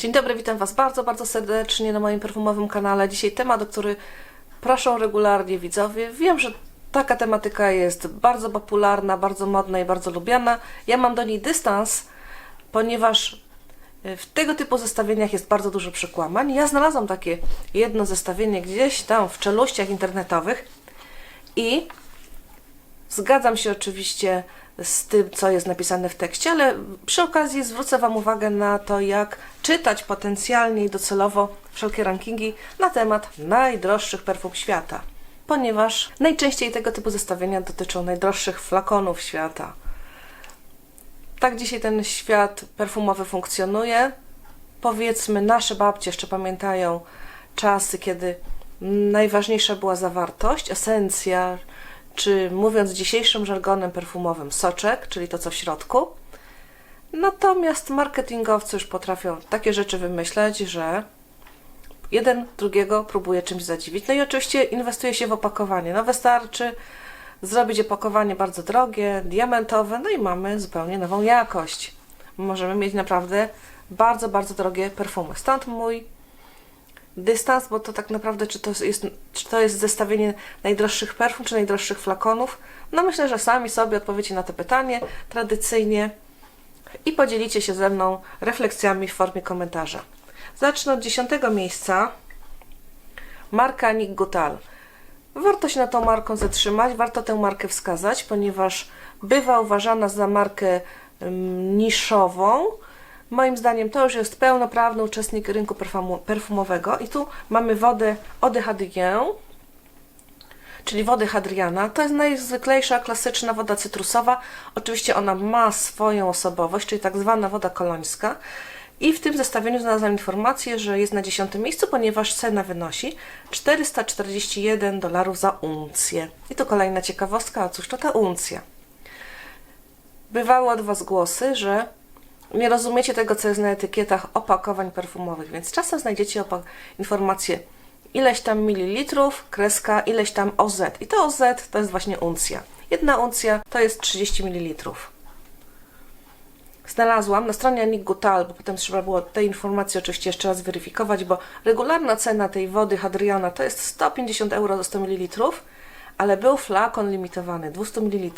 Dzień dobry, witam Was bardzo, bardzo serdecznie na moim perfumowym kanale. Dzisiaj temat, o który proszą regularnie widzowie. Wiem, że taka tematyka jest bardzo popularna, bardzo modna i bardzo lubiana. Ja mam do niej dystans, ponieważ w tego typu zestawieniach jest bardzo dużo przekłamań. Ja znalazłam takie jedno zestawienie gdzieś tam w czeluściach internetowych i Zgadzam się oczywiście z tym, co jest napisane w tekście, ale przy okazji zwrócę Wam uwagę na to, jak czytać potencjalnie i docelowo wszelkie rankingi na temat najdroższych perfum świata, ponieważ najczęściej tego typu zestawienia dotyczą najdroższych flakonów świata. Tak dzisiaj ten świat perfumowy funkcjonuje. Powiedzmy, nasze babcie jeszcze pamiętają czasy, kiedy najważniejsza była zawartość, esencja, czy mówiąc dzisiejszym żargonem perfumowym, soczek, czyli to co w środku. Natomiast marketingowcy już potrafią takie rzeczy wymyśleć, że jeden drugiego próbuje czymś zadziwić. No i oczywiście inwestuje się w opakowanie. No wystarczy zrobić opakowanie bardzo drogie, diamentowe, no i mamy zupełnie nową jakość. Możemy mieć naprawdę bardzo, bardzo drogie perfumy. Stąd mój dystans, bo to tak naprawdę, czy to jest, czy to jest zestawienie najdroższych perfum, czy najdroższych flakonów? No myślę, że sami sobie odpowiecie na to pytanie tradycyjnie i podzielicie się ze mną refleksjami w formie komentarza. Zacznę od dziesiątego miejsca. Marka Nick Gutal. Warto się na tą marką zatrzymać, warto tę markę wskazać, ponieważ bywa uważana za markę um, niszową, Moim zdaniem to już jest pełnoprawny uczestnik rynku perfumu, perfumowego i tu mamy wodę Eau de czyli wodę Hadriana. To jest najzwyklejsza, klasyczna woda cytrusowa. Oczywiście ona ma swoją osobowość, czyli tak zwana woda kolońska. I w tym zestawieniu znalazłam informację, że jest na dziesiątym miejscu, ponieważ cena wynosi 441 dolarów za uncję. I tu kolejna ciekawostka, a cóż to ta uncja? Bywały od Was głosy, że nie rozumiecie tego, co jest na etykietach opakowań perfumowych, więc czasem znajdziecie informację ileś tam mililitrów, kreska, ileś tam OZ. I to OZ to jest właśnie uncja. Jedna uncja to jest 30 ml. Znalazłam na stronie Nick Gutal, bo potem trzeba było te informacje oczywiście jeszcze raz weryfikować, bo regularna cena tej wody Hadriana to jest 150 euro za 100 ml, ale był flakon limitowany 200 ml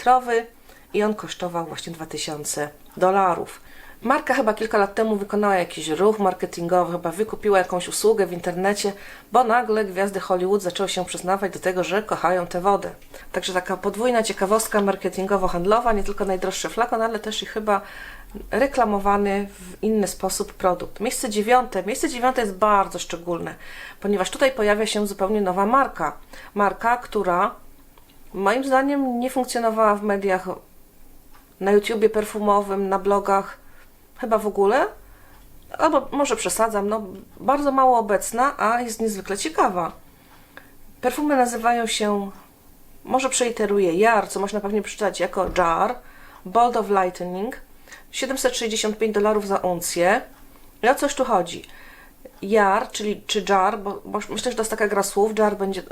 i on kosztował właśnie 2000 dolarów. Marka chyba kilka lat temu wykonała jakiś ruch marketingowy, chyba wykupiła jakąś usługę w internecie, bo nagle gwiazdy Hollywood zaczęły się przyznawać do tego, że kochają tę wodę. Także taka podwójna ciekawostka marketingowo-handlowa, nie tylko najdroższy flakon, ale też i chyba reklamowany w inny sposób produkt. Miejsce dziewiąte. Miejsce dziewiąte jest bardzo szczególne, ponieważ tutaj pojawia się zupełnie nowa marka. Marka, która moim zdaniem nie funkcjonowała w mediach na YouTubie perfumowym, na blogach, chyba w ogóle, albo może przesadzam, no bardzo mało obecna, a jest niezwykle ciekawa. Perfumy nazywają się, może przeiteruję, Jar, co można pewnie przeczytać jako Jar, Bold of Lightning, 765 dolarów za uncję. I o coś tu chodzi? Jar, czyli czy jar, bo, bo myślę, że to jest taka gra słów, jar będzie,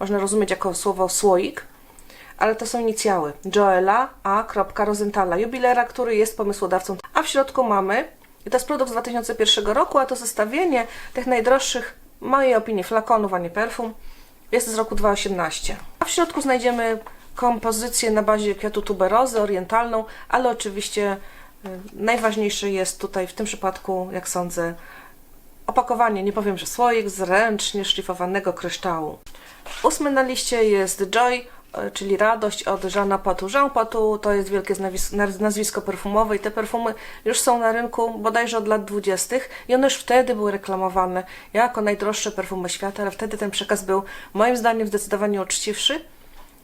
można rozumieć jako słowo słoik, ale to są inicjały Joela A. Rosenthala, jubilera, który jest pomysłodawcą. A w środku mamy, i to jest produkt z 2001 roku, a to zestawienie tych najdroższych, mojej opinii, flakonów, a nie perfum, jest z roku 2018. A w środku znajdziemy kompozycję na bazie kwiatu tuberozy, orientalną, ale oczywiście y, najważniejsze jest tutaj w tym przypadku, jak sądzę, opakowanie, nie powiem, że słoik z ręcznie szlifowanego kryształu. Ósmy na liście jest Joy czyli Radość od Jeana Patu. Jean Patu to jest wielkie nazwisko perfumowe i te perfumy już są na rynku bodajże od lat 20. i one już wtedy były reklamowane jako najdroższe perfumy świata, ale wtedy ten przekaz był moim zdaniem zdecydowanie uczciwszy,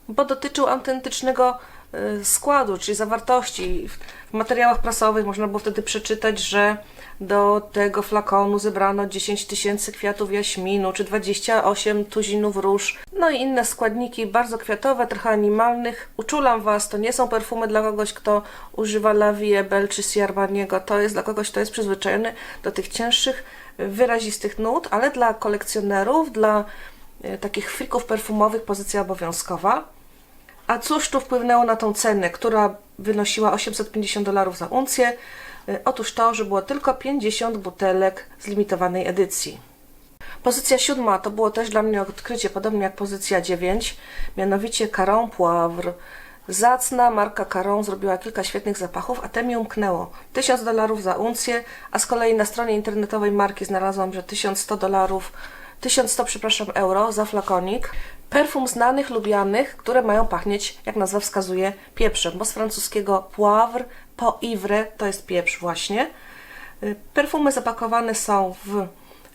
bo dotyczył autentycznego e, składu, czyli zawartości. W materiałach prasowych można było wtedy przeczytać, że do tego flakonu zebrano 10 tysięcy kwiatów jaśminu, czy 28 tuzinów róż, no i inne składniki bardzo kwiatowe, trochę animalnych. Uczulam Was, to nie są perfumy dla kogoś, kto używa La Vie Belle czy Ciarbaniego, to jest dla kogoś, kto jest przyzwyczajony do tych cięższych, wyrazistych nut, ale dla kolekcjonerów, dla e, takich frików perfumowych pozycja obowiązkowa. A cóż tu wpłynęło na tą cenę, która wynosiła 850 dolarów za uncję? Y, Otóż to, że było tylko 50 butelek z limitowanej edycji. Pozycja siódma to było też dla mnie odkrycie, podobnie jak pozycja 9, mianowicie Caron Poivre. Zacna marka Caron zrobiła kilka świetnych zapachów, a te mi umknęło. 1000 dolarów za uncję, a z kolei na stronie internetowej marki znalazłam, że 1100 dolarów, 1100 przepraszam euro za flakonik. Perfum znanych, lubianych, które mają pachnieć, jak nazwa wskazuje, pieprzem, bo z francuskiego poivre, poivre to jest pieprz właśnie. Y, Perfumy zapakowane są w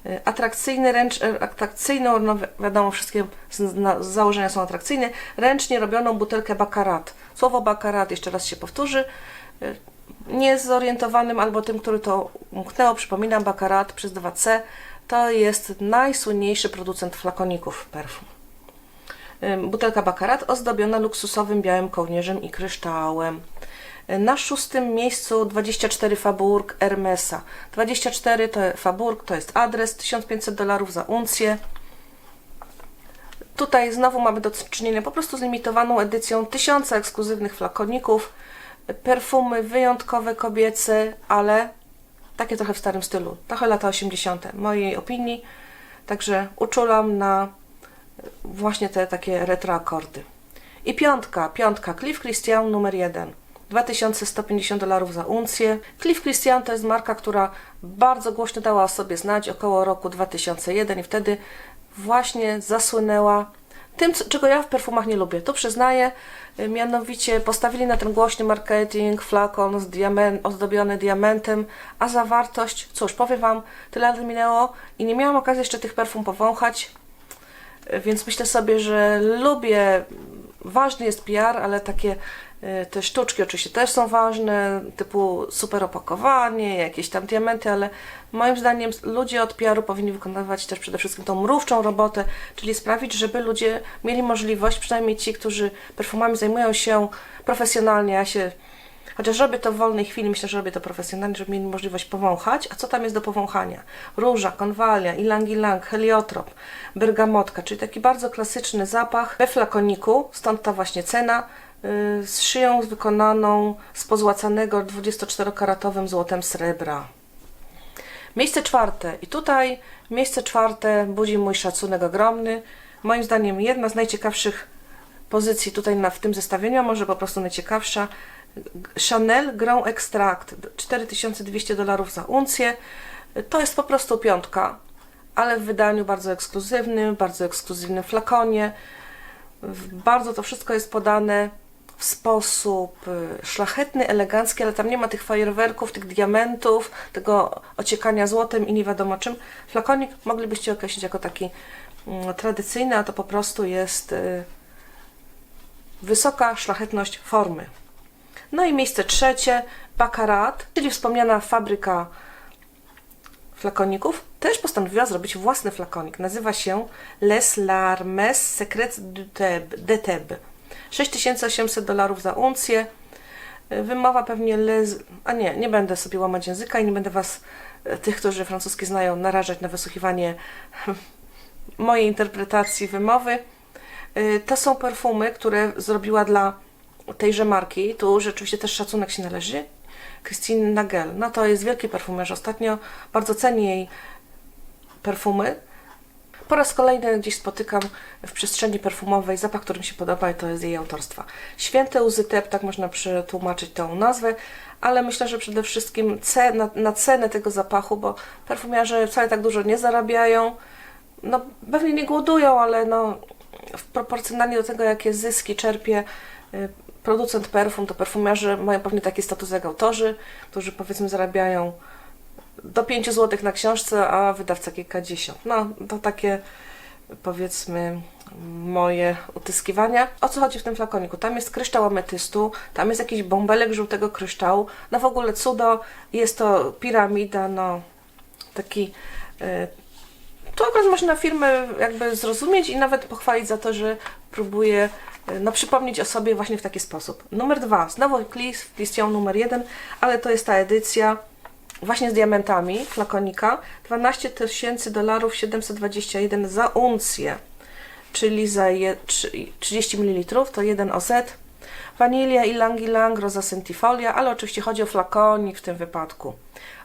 y, atrakcyjny, ręcz, y, atrakcyjną, no wi- wiadomo, wszystkie z, założenia są atrakcyjne, ręcznie robioną butelkę Baccarat. Słowo Baccarat jeszcze raz się powtórzy. Niezorientowanym albo tym, który to umknęło, przypominam, Baccarat przez 2C to jest najsłynniejszy producent flakoników perfum. Butelka Baccarat ozdobiona luksusowym białym kołnierzem i kryształem. Y, Na szóstym miejscu 24 Faburg Hermesa. 24 to Faburg, to jest adres, 1500 dolarów za uncję. Tutaj znowu mamy do czynienia po prostu z limitowaną edycją tysiąca ekskluzywnych flakoników, perfumy wyjątkowe kobiece, ale takie trochę w starym stylu, trochę lata 80. mojej opinii. Także uczulam na właśnie te takie retro akordy. I piątka, piątka, Cliff Christian numer jeden. 2150 dolarów za uncję. Cliff Christian to jest marka, która bardzo głośno dała o sobie znać około roku 2001 i wtedy właśnie zasłynęła tym, czego ja w perfumach nie lubię. To przyznaję, y, mianowicie postawili na ten głośny marketing, flakon z diamen- ozdobiony diamentem, a zawartość, cóż, powiem Wam, tyle lat minęło i nie miałam okazji jeszcze tych perfum powąchać, więc myślę sobie, że lubię, ważny jest PR, ale takie y, te sztuczki oczywiście też są ważne, typu super opakowanie, jakieś tam diamenty, ale moim zdaniem ludzie od PR-u powinni wykonywać też przede wszystkim tą mrówczą robotę, czyli sprawić, żeby ludzie mieli możliwość, przynajmniej ci, którzy perfumami zajmują się profesjonalnie, ja się Chociaż robię to w wolnej chwili, myślę, że robię to profesjonalnie, żeby mieli możliwość powąchać. A co tam jest do powąchania? Róża, konwalia, ilang-ilang, heliotrop, bergamotka, czyli taki bardzo klasyczny zapach we flakoniku, stąd ta właśnie cena, yy, z szyją wykonaną z pozłacanego 24-karatowym złotem srebra. Miejsce czwarte. I tutaj miejsce czwarte budzi mój szacunek ogromny. Moim zdaniem jedna z najciekawszych pozycji tutaj na, w tym zestawieniu, a może po prostu najciekawsza. Chanel Grand Extract 4200 dolarów za uncję. To jest po prostu piątka, ale w wydaniu bardzo ekskluzywnym, bardzo ekskluzywnym flakonie. Bardzo to wszystko jest podane w sposób y, szlachetny, elegancki, ale tam nie ma tych fajerwerków, tych diamentów, tego ociekania złotem i nie wiadomo czym. Flakonik moglibyście określić jako taki mm, tradycyjny, a to po prostu jest y, wysoka szlachetność formy. No i miejsce trzecie, Baccarat, czyli wspomniana fabryka flakoników, też postanowiła zrobić własny flakonik. Nazywa się Les Larmes Secrets de Thèbes. 6800 dolarów za uncję. Wymowa pewnie les... A nie, nie będę sobie łamać języka i nie będę Was, e, tych, którzy francuski znają, narażać na wysłuchiwanie mojej interpretacji wymowy. Y, To są perfumy, które zrobiła dla tejże marki. Tu rzeczywiście też szacunek się należy. Christine Nagel. No to jest wielki perfumerz. Ostatnio bardzo cenię jej perfumy. Po raz kolejny gdzieś spotykam w przestrzeni perfumowej zapach, który mi się podoba i to jest jej autorstwa. Święte łzy Tep, tak można przetłumaczyć tą nazwę, ale myślę, że przede wszystkim ce- na, na cenę tego zapachu, bo perfumiarze wcale tak dużo nie zarabiają. No pewnie nie głodują, ale no w proporcjonalnie do tego, jakie zyski czerpie y, producent perfum, to perfumiarze mają pewnie taki status jak autorzy, którzy powiedzmy zarabiają do 5 zł na książce, a wydawca kilkadziesiąt. No, to takie powiedzmy moje utyskiwania. O co chodzi w tym flakoniku? Tam jest kryształ ametystu, tam jest jakiś bąbelek żółtego kryształu, no w ogóle cudo, jest to piramida, no taki y, tu akurat można firmę jakby zrozumieć i nawet pochwalić za to, że próbuje no, przypomnieć o sobie właśnie w taki sposób. Numer dwa, znowu Cliff Christian numer jeden, ale to jest ta edycja właśnie z diamentami flakonika. 12 tysięcy dolarów 721 za uncję, czyli za je, trzy- 30 ml to 1 OZ. Wanilia, ilang ilang, rosa sentifolia, ale oczywiście chodzi o flakonik w tym wypadku.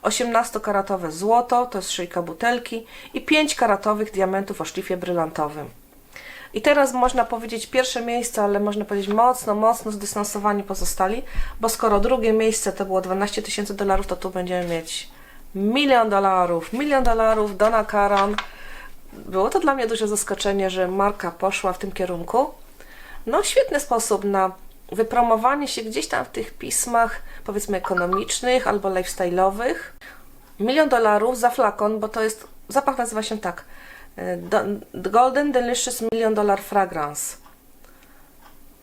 18-karatowe złoto, to jest szyjka butelki i 5-karatowych diamentów o szlifie brylantowym. I teraz można powiedzieć pierwsze miejsce, ale można powiedzieć mocno, mocno zdystansowani pozostali, bo skoro drugie miejsce to było 12 tysięcy dolarów, to tu będziemy mieć milion dolarów. Milion dolarów, Donna Karan. Było to dla mnie duże zaskoczenie, że marka poszła w tym kierunku. No, świetny sposób na wypromowanie się gdzieś tam w tych pismach, powiedzmy, ekonomicznych albo lifestyle'owych. Milion dolarów za flakon, bo to jest, zapach nazywa się tak, Golden Delicious Million Dollar Fragrance.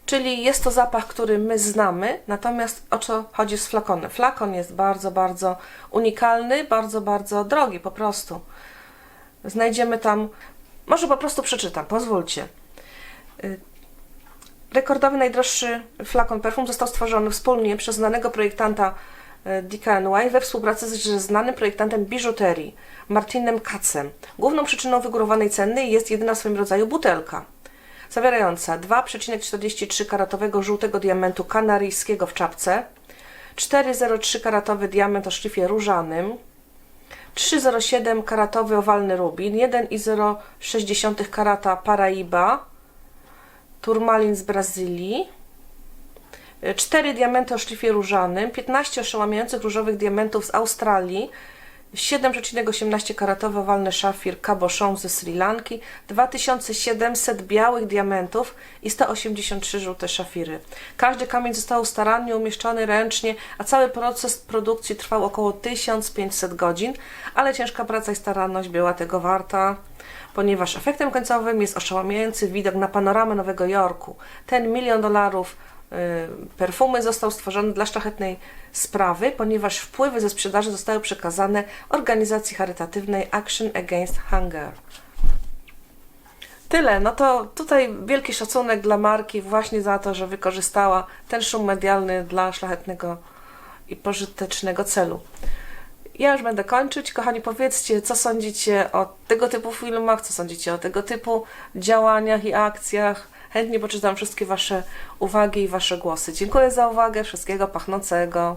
Czyli jest to zapach, który my znamy, natomiast o co chodzi z flakonem? Flakon jest bardzo, bardzo unikalny, bardzo, bardzo drogi po prostu. Znajdziemy tam, może po prostu przeczytam, pozwólcie. Y, Rekordowy najdroższy flakon perfum został stworzony wspólnie przez znanego projektanta DKNY we współpracy ze znanym projektantem biżuterii Martinem Katzem. Główną przyczyną wygórowanej ceny jest jedyna w swoim rodzaju butelka, zawierająca 2,43 karatowego żółtego diamentu kanaryjskiego w czapce, 4,03 karatowy diament o szlifie różanym, 3,07 karatowy owalny rubin, 1,060 karata Paraiba, turmalin z Brazylii, 4 diamenty o szlifie różanym, 15 oszałamiających różowych diamentów z Australii, 7,18 karatowy owalny szafir Cabochon ze Sri Lanki, 2700 białych diamentów i 183 żółte szafiry. Każdy kamień został starannie umieszczony ręcznie, a cały proces produkcji trwał około 1500 godzin, ale ciężka praca i staranność była tego warta ponieważ efektem końcowym jest oszałamiający widok na panoramę Nowego Jorku. Ten milion dolarów perfumy został stworzony dla szlachetnej sprawy, ponieważ wpływy ze sprzedaży zostały przekazane organizacji charytatywnej Action Against Hunger. Tyle. No to tutaj wielki szacunek dla marki właśnie za to, że wykorzystała ten szum medialny dla szlachetnego i pożytecznego celu. Ja już będę kończyć. Kochani, powiedzcie, co sądzicie o tego typu filmach, co sądzicie o tego typu działaniach i akcjach. Chętnie poczytam wszystkie Wasze uwagi i Wasze głosy. Dziękuję za uwagę. Wszystkiego pachnącego.